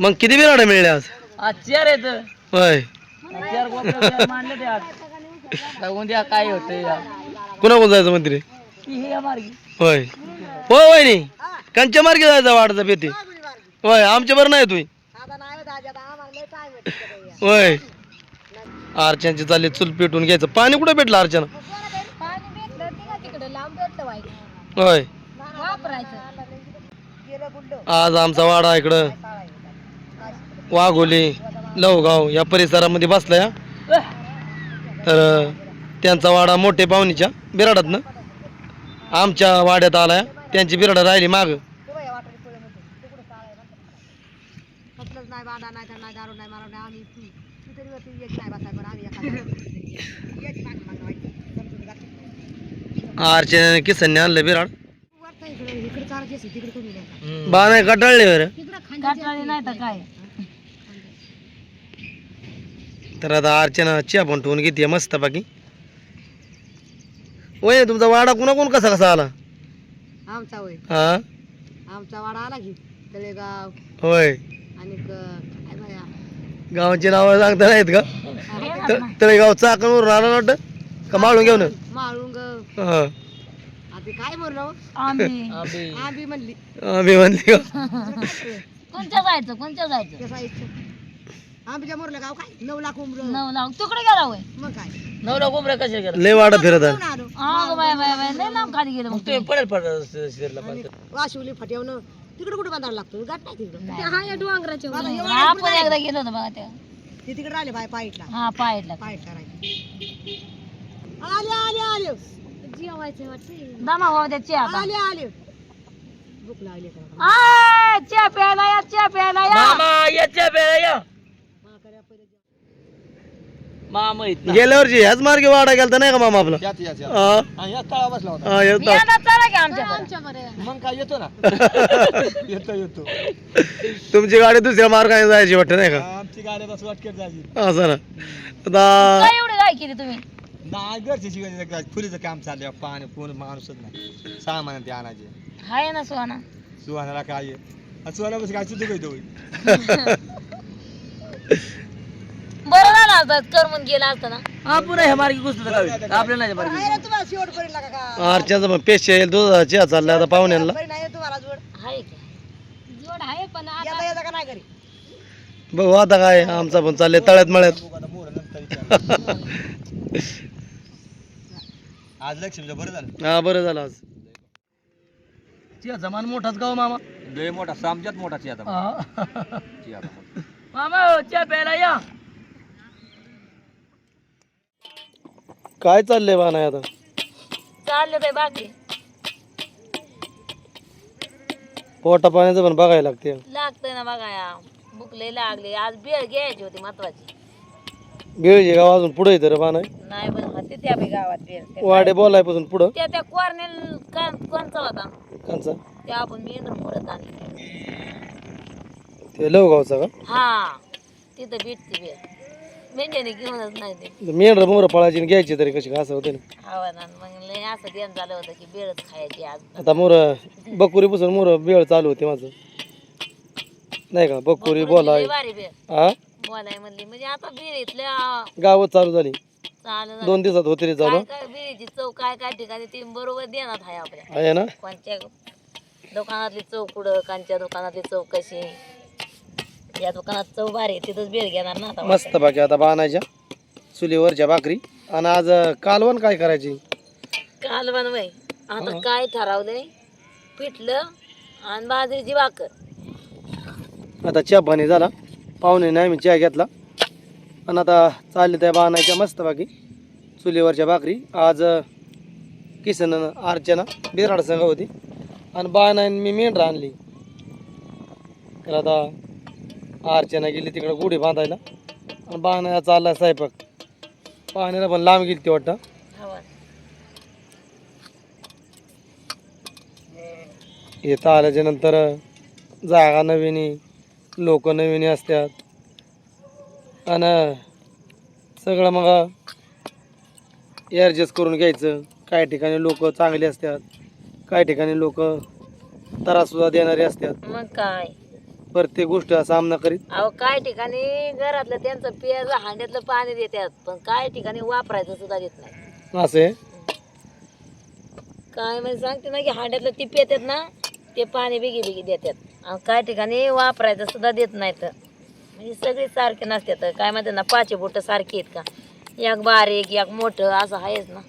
मग किती बिराडा मिळले आज? आज चार येत होय चार गोत्र मानले ते आज? काय उद्या काय होतंय या. कुणा कोण जायचं मंत्री ती हे मार्गी. होय. हो वहिनी. कंच्या मार्गे जायचं वाटतं पेती होय आमच्या बरं नाही तुम्ही. होय. अर्चनची चालली चूल पेटून घ्यायचं. पाणी कुठं भेटलं अर्चना? होय. आज आमचा वाडा इकडं वाघोली लवगाव या परिसरामध्ये बसला या तर त्यांचा वाडा मोठे पाहुणीच्या बिराडातनं आमच्या वाड्यात आला त्यांची बिराड राहिली माग अर्चना किसनने आणलं बिराड बा नाही कटाळले बरं. काटाळी नाही तर काय? तर आता अर्चना चिया पण ठेवून घेते मस्त बाकी वय तुमचा वाडा कुणा कोण कसा कसा आला? आमचा होय हा? आमचा वाडा आला की तळेगाव. होय. आणि काय बाया? गावाची नावं सांगता नाहीत का? त- तळेगाव आला ना वाटतं? का माळून घेऊन? माळुंग हा. काय म्हणली. आम्ही म्हणली. कोणत्या जायचं कोणत्या जायचं? आंबीच्या मोरलं गाव काय? नऊ लाख उमर. नऊ लाख. तिकडे गेला होय. मग काय? नऊ लाख उमर कशा गेला? लय वाडा फिरत आहे. बाय बाय बाय लय लांब खाली गेलं मग तुम्ही. पडेल पडेल वाशिवली फटेवणं तिकडे कुठे बांधायला लागतो? गाठ नाही तिकडे. हा या डोंगराच्या आपण एकदा गेलो होतो बघा त्या ते तिकडे राहिले बाय पाईटला हा पाईटला पाईटला राहिले. आले आले आले. जेवायचे वाटते दमा भाऊ त्या च्या आले आले. भूक लागली आ च्या प्यायला या च्या प्यायला या. मामा या च्या प्यायला या. मामा गेल्या वर्षी ह्याच मार्गे वाडा गेलता नाही का मामा आपला? हा. या तळा बसला होता. हा, येतो. चला की आमच्या मग काय येतो ना. येतो येतो. तुमची गाडी दुसऱ्या मार्गाने जायची वाटतं नाही का? आमची गाडी बस वाटकेत जायची. असं ना आता काय एवढी काय केली तुम्ही? नाही घरची शिकायची फुलीचं काम चाललंय पाणी कोण माणूसच नाही. सामान ते आणायचे. हाय ना सोना सुहानाला काय आहे? सुहाना बस काय सुद्धा होईल बरं झालं असतं करमून गेला असतं ना. हा पुन्हा ह्या मार्गी घुसलं आपल्याला नाही मार्गी आरच्याचा पण पेश येईल दुधाचा चहा चाललाय आता पाहुण्यांना. हाय का. जोड आहे पण बघू आता काय आमचा पण चालले तळ्यात मळ्यात. आज लक्ष्मीचं बरं झालं. हा बरं झालं आज. चिया जमान मोठाच गाव मामा. लय मोठा सामच्यात मोठा चिया मामा च्या प्यायला या. काय चाललंय बा नाही आता? चालले बाई बाकी पोटा पाण्याचं पण बघायला लागते. लागतंय ना बघा या भूक लागली. आज बेळ घ्यायची होती महत्वाची. बेळजी गाव अजून पुढे तर बा नाही. नाही त्या बी गावात बेळ त्या- वाडे बोलायपासून पुढं? त्या त्या कॉर्नेल कोणचा होता कंचा त्या आपण मेंढर मोडत आणले. ते लवगावचा का? हा तिथं भेटते बेळ मेंढ्याने घेऊनच नाही ते मेंढर मोर पळायची आणि घ्यायची तरी कशी असं होते ना? हवामान मग लय असं ध्यान झालं होतं की बेळच खायची आज. आता मोर बकुरीपासून मोर बेळ चालू होते माझं. नाही का? बकुरी बोलाय लय भारी बेळ. हा बोलाय म्हणली म्हणजे आता बिरीतल्या गावच चालू झाली. चालू दोन दिवसात होती रे चालू? काय काय चव काय काय ठिकाणी ती बरोबर देणार आहे आपल्या. आहे ना? कोणत्या दुकानातली चव कुठं कांच्या दुकानातली चव कशी? या दुकानात चव भारी आहे, तिथंच बेळ घेणार ना आता. मस्त बाकी आता बाणायच्या चुलीवरच्या भाकरी. आणि आज कालवण काय करायची? काल बनवाय आता काय ठरवलंय? पिठलं आणि बाजरीची भाकर. आता चहा पाणी झाला. पाहुणे नाही मी चहा घेतला. आणि आता चालले त्या बाणायच्या मस्त बाकी चुलीवरच्या भाकरी. आज किसन अर्चना बिराड संघ होती. आणि बाणाने मी मेंढरा आणली. तर आता अर्चना गेली तिकडं गुढी बांधायला. आणि बाणाला चालला स्वयंपाक. पाण्याला पण लांब गेली ती वाटतं. हवा आल्याच्यानंतर जागा नवीन लोक नवीन असतात. आणि सगळं मग ॲडजस्ट करून घ्यायचं. काही ठिकाणी लोक चांगले असतात काही ठिकाणी लोक त्रास सुद्धा देणारे असतात. मग काय? प्रत्येक गोष्टीचा सामना करीत. अहो काय ठिकाणी घरातलं त्यांचं पियाचं हांड्यातलं पाणी देतात पण काय ठिकाणी वापरायचं सुद्धा देत नाही. असे काय म्हणजे सांगते ना की हांड्यातलं ती पितात ना ते पाणी बिगी बिगी देतात. आणि काय ठिकाणी वापरायचं सुद्धा देत नाहीत. म्हणजे सगळे सारखे नसतात काय म्हणतात ना पाचे बोट सारखे आहेत का? एक बारीक एक मोठं असं आहेच ना.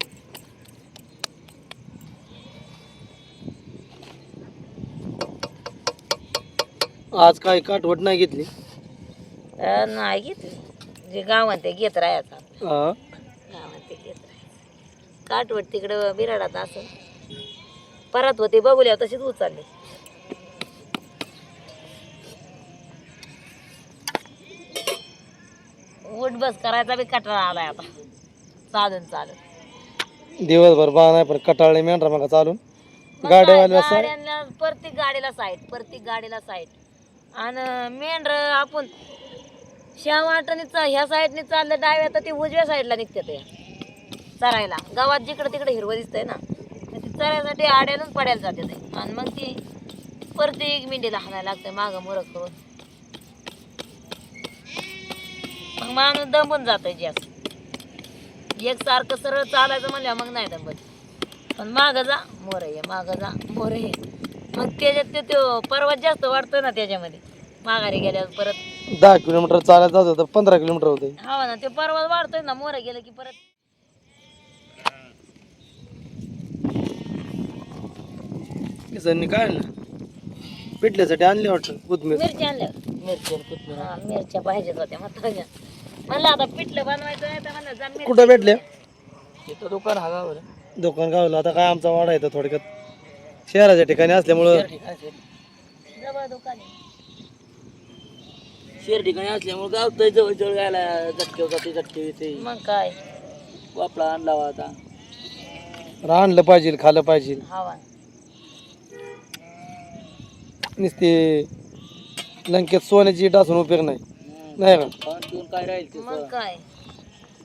आज काय काठवट नाही घेतली? नाही घेतली. जे गावात ते घेत राहायचं. गावात ते घेत राहायचं. काठवट तिकडं बिराडात असं. परत होते बघूल्या तशीच उचलली. उठ बस करायचा बी कटाळा आलाय आता. चालून चालून दिवसभर बा नाही पण कटाळले मेंढरा मग चालून. मग गाड्यावाल्याला काय, साईड. गाड्यांना प्रत्येक गाडीला साईड प्रत्येक गाडीला साईड आणि मेंढर आपण श्याम वाटणीचा ह्या साईडने चाललं डाव्या तर ते उजव्या साईडला निघते ते. चरायला. गावात जिकडं तिकडे हिरवं दिसतंय ना तर ती चरायसाठी आड्यानच पडायला जाते ते. आणि मग ती प्रत्येक मिंडीला हाणायला लागते मागं मुरक करून मग माणूस दमून जातोय जास्त. एक सारखं सरळ चालायचं म्हणल्या मग नाही दमत. पण माग जा मोर ये माग जा मोर ये. मग त्याच्यात ते तो पर्वत जास्त वाढतो ना त्याच्यामध्ये. माघारी गेल्यावर परत. दहा किलोमीटर चालत जात होतं पंधरा किलोमीटर होते हवा ना ते पर्वत वाढतोय ना मोर गेलं की परत. काय आणलं पिटल्यासाठी आणले वाटतं कोथमीर. मिरची आणल्या मिरची हा मिरच्या पाहिजेत होत्या मग म्हणलं आता पिठलं बनवायचं आहे तर म्हणलं जा मिरची कुठं भेटल्या तिथं दुकान हा गावर दुकान गावलं. आता काय आमचा वाडा येतो थोडक्यात. शहराच्या ठिकाणी असल्यामुळं जवळ दुकान आहे. शेर ठिकाणी असल्यामुळे गाव जवळ जवळ गायला झटके जाते झटके येते मग काय? वापळा आणला आता. आणलं पाहिजे खाल्लं पाहिजे. हवा नुसते लंकेत सोन्याची असून उपयोग नाही. नाही खाऊन पिऊन काय राहील मग काय?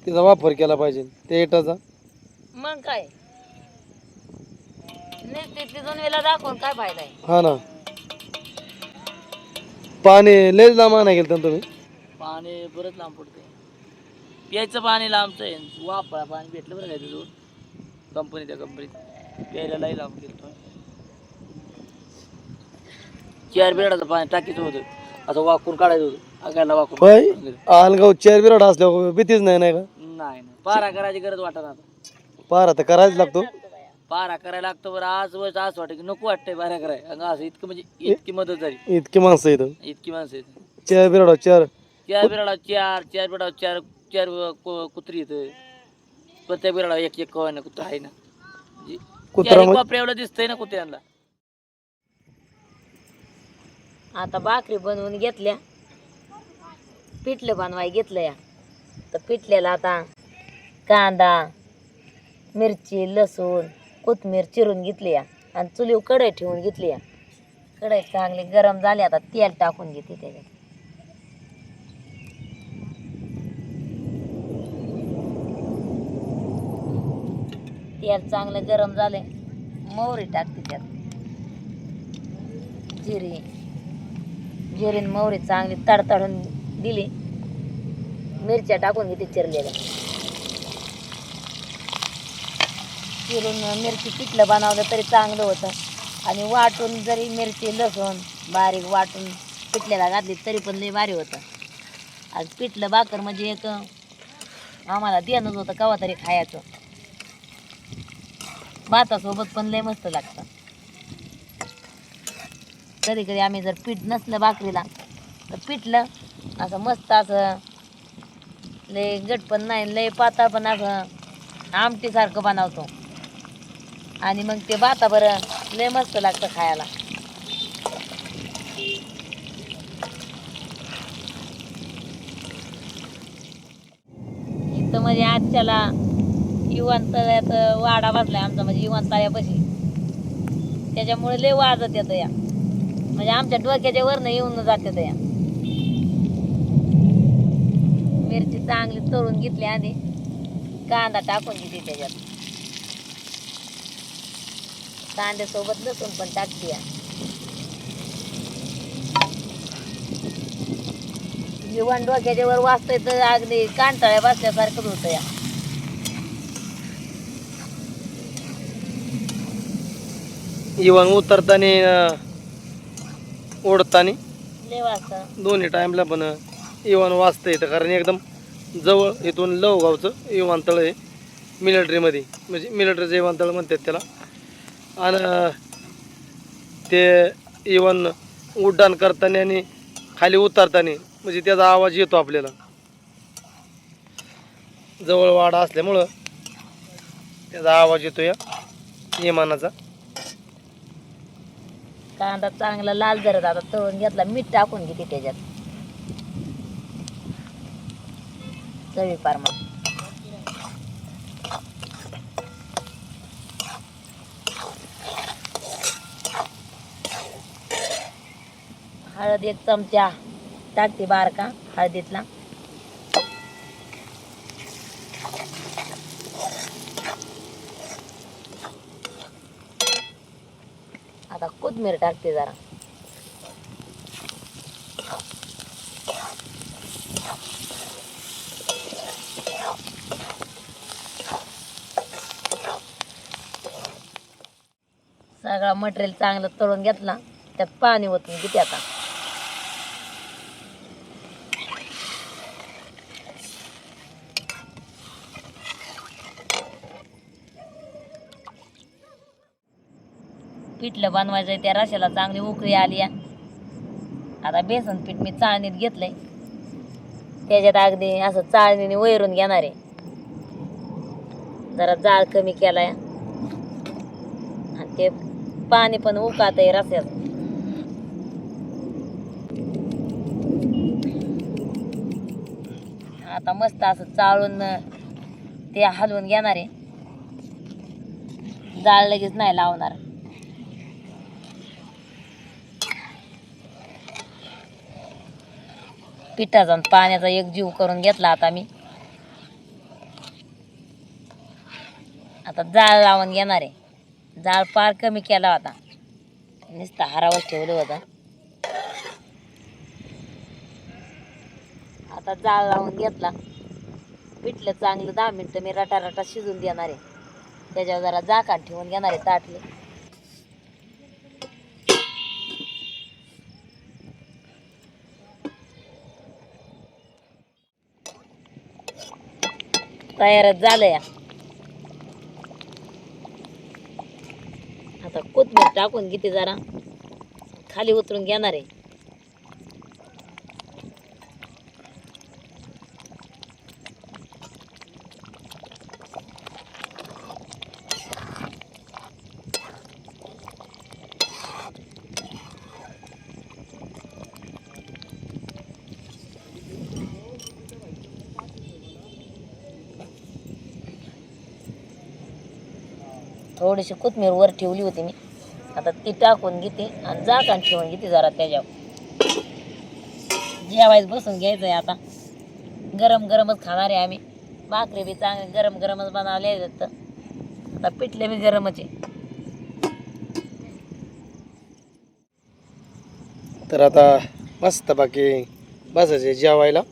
तिचा वापर केला पाहिजे. त्या इटाचा मग काय? नुसती तिथून दाखवून काय फायदा आहे? हा ना. पाणी लयच लांब आणा गेलं तुम्ही. पाणी बरंच लांब पडते प्यायचं पाणी लांबचं आहे. वापरा पाणी भेटलं बरं काय तुझं कंपनी त्या कंपनीत. प्यायला लई लांब गेलो चार बिराडाचं पाणी टाकीचं होतं. असं वाकून काढायचं होतं. वाकून होय? आलगाव चेअर बिराड असल्यावर भीतीच नाही नाही का? नाही नाही. पारा करायची गरज वाटत आता. पार आता करायच लागतो. पारा करायला लागतो बरं आज वच असं वाटतं की नको वाटतंय पारा कराय अंग असं इतकं म्हणजे इतकी मदत झाली. इतकी माणसं इथं. इतकी माणसं आहेत चेअर बिराड चेअर. चार बिराडा चार चार बिराडा चार चार कु- कुत्री येत प्रत्येक बिराडा एक एक ना कुत्रा आहे ना. कुत्रा म्हणजे- दिसतंय ना कुत्र्यांना. आता भाकरी बनवून घेतल्या. पिठलं बनवाय घेतलं या. तर पिठल्याला आता कांदा मिरची लसूण कोथमीर चिरून घेतली या. आणि चुलीव कढई ठेवून घेतली या. कढई चांगली गरम झाली आता तेल टाकून घेते त्याच्यात. तेल चांगलं गरम झाले मोहरी टाकते त्यात. जिरी. जिरीन मोहरी चांगली तडतडून दिली. मिरच्या टाकून घेते चिरलेल्या. चिरून मिरची पिठलं बनवलं तरी चांगलं होतं. आणि वाटून जरी मिरची लसूण बारीक वाटून पिठल्याला घातली तरी पण लई भारी होतं. आज पिठलं भाकर म्हणजे एक आम्हाला देणंच होतं कवा तरी खायचं. भातासोबत पण लय मस्त लागतं. कधी कधी आम्ही जर पीठ नसलं भाकरीला तर पिठलं असं मस्त असं लय गट पण नाही लय पातळ पण असं आमटीसारखं बनवतो. आणि मग ते बाता बरं लय मस्त लागतं खायला. इथं म्हणजे आजच्याला युवांतळ्यात वाडा बसलाय आमचा म्हणजे युवांतळ्यापाशी त्याच्यामुळे लय वाजत येतं या. म्हणजे आमच्या डोक्याच्या वरनं येऊन जाते त्या. मिरची चांगली तळून घेतली आधी. कांदा टाकून घेते त्याच्यात. कांद्यासोबत लसूण पण टाकते या जीवन डोक्याच्या वर वाचतंय तर अगदी कांटाळ्या बसल्यासारखंच होतं या इवन उतरताना ओढताना लय वाजता. दोन्ही टाईमला पण इवन वाचता येतं कारण एकदम जवळ इथून लवगावचं विमानतळ आहे मिलिटरीमध्ये. म्हणजे मिलिटरीचं विमानतळ म्हणतात त्याला. आणि ते इवन उड्डाण करताना आणि खाली उतरताना म्हणजे त्याचा आवाज येतो आपल्याला. जवळ वाडा असल्यामुळं त्याचा आवाज येतो या विमानाचा कांदा चांगला लाल जरत आता तळून घेतला मीठ टाकून घेते त्याच्यात. चवी पार मग हळद एक चमचा टाकते बारका हळदीतला आता कोथमीर टाकते जरा. सगळा मटेरियल चांगलं तळून घेतला त्यात पाणी ओतून किती आता. पिठलं आहे त्या रशाला चांगली उकळी आली आता बेसन पीठ मी चाळणीत घेतलंय. त्याच्यात अगदी असं चाळणीने वैरून घेणार आहे. जरा जाळ कमी केलाय. आणि ते पाणी पण उकात आहे रस्त्यात आता मस्त असं चाळून ते हलवून घेणार आहे. जाळ लगेच नाही लावणार. पिठाचा आणि पाण्याचा एक जीव करून घेतला आता मी. आता जाळ लावून घेणार आहे. जाळ फार कमी केला होता. नुसतं हारावर ठेवलं होतं. आता जाळ लावून घेतला. पिठलं चांगलं दहा मिनटं मी रटा रटा शिजून देणार आहे. त्याच्यावर जरा जाकान ठेवून घेणार आहे ताटले. तयारच झालं या आता कोथमीर टाकून किती जरा. खाली उतरून घेणार आहे. थोडीशी कोथमीर वर ठेवली होती मी. आता ती टाकून घेते आणि झाकण ठेवून घेते जरा त्याच्यावर. जेवायच बसून घ्यायचं आहे आता. गरम गरमच खाणार आहे आम्ही. भाकरी बी चांगले गरम गरमच बनवले तर. आता पिठले बी गरमच आहे. तर आता मस्त बाकी बसायचे जेवायला.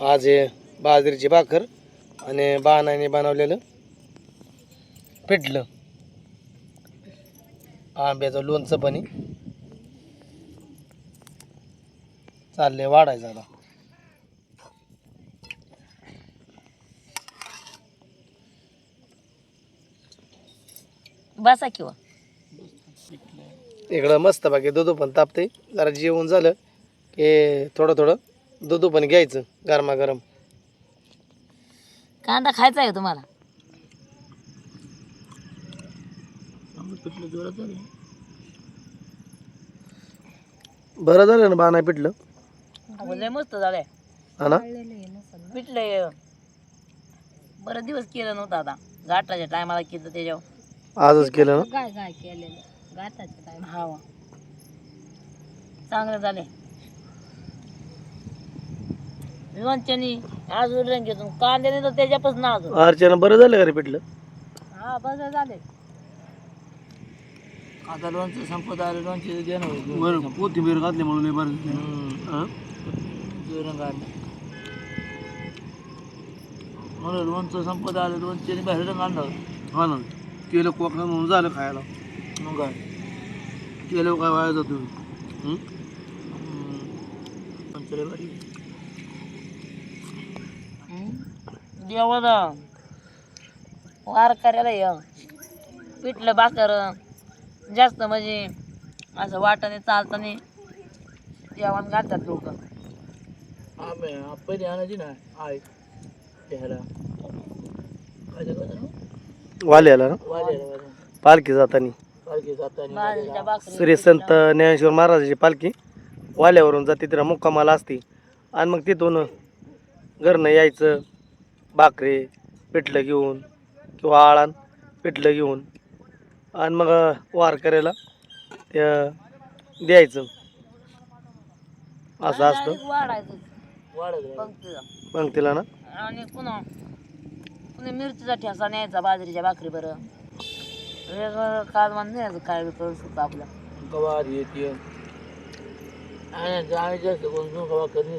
आज हे बाजरीची भाकर आणि बाणाने बनवलेलं पिठलं. आंब्याचं लोणचं पण आहे. चाललंय वाढायचं आता. बसा किंवा इकडं मस्त बाकी दूध पण तापते जरा जेवण झालं की थोडं थोडं दूध पण घ्यायचं गरमागरम. कांदा खायचा आहे का तुम्हाला बरं झालं ना बाणा अहो, लय मस्त झालंय. हा ना? पिठले बरं दिवस केलं नव्हतं आता. घाटाच्या टायमाला केलं त्याच्यावर. आजच केलं ना? केलेलं. टायमा हा चांगलं झाले लोणच्यानी अजून रंगीतून. कांद्याने तर त्याच्यापासून अजून अर्चना बरं झालं का रे पिठलं? हा बस झाले आता लोणचं संपत आलं लोणचे घेणं बरं कोथिंबीर घातली म्हणून लय बरं. हा? जेवण काढलं म्हणून लोणचं संपत आलं लोणचे बाहेर रंग आणलं. हा ना. केलं कोकणा म्हणून झालं खायला. मग काय? केलं काय वाया जातो हं? भारी. देवाला वार करायला ये. पिठलं भाकर. जास्त म्हणजे असं वाटाने चालताना जेवण घालतात लोक. पहिले आणायची ना आय त्याला वाल्याला ना? पालखी जाताना. श्री संत ज्ञानेश्वर महाराजाची पालखी वाल्यावरून जाते तिला मुक्कामाला असते. आणि मग तिथून घरनं यायचं भाकरी पिठलं घेऊन किंवा आळण पिठलं घेऊन आणि मग वार करायला त्या द्यायचं. असं असतं. वाढायचं. पंक्तीला ना? आणि पुन्हा पुन्हा मिरचीचा ठेसा न्यायचा बाजरीच्या भाकरी बरं. वेगळं कालवण न्यायचं काय करू शकतो आपला. गवार येते आणि जास्त कोण गवा करणे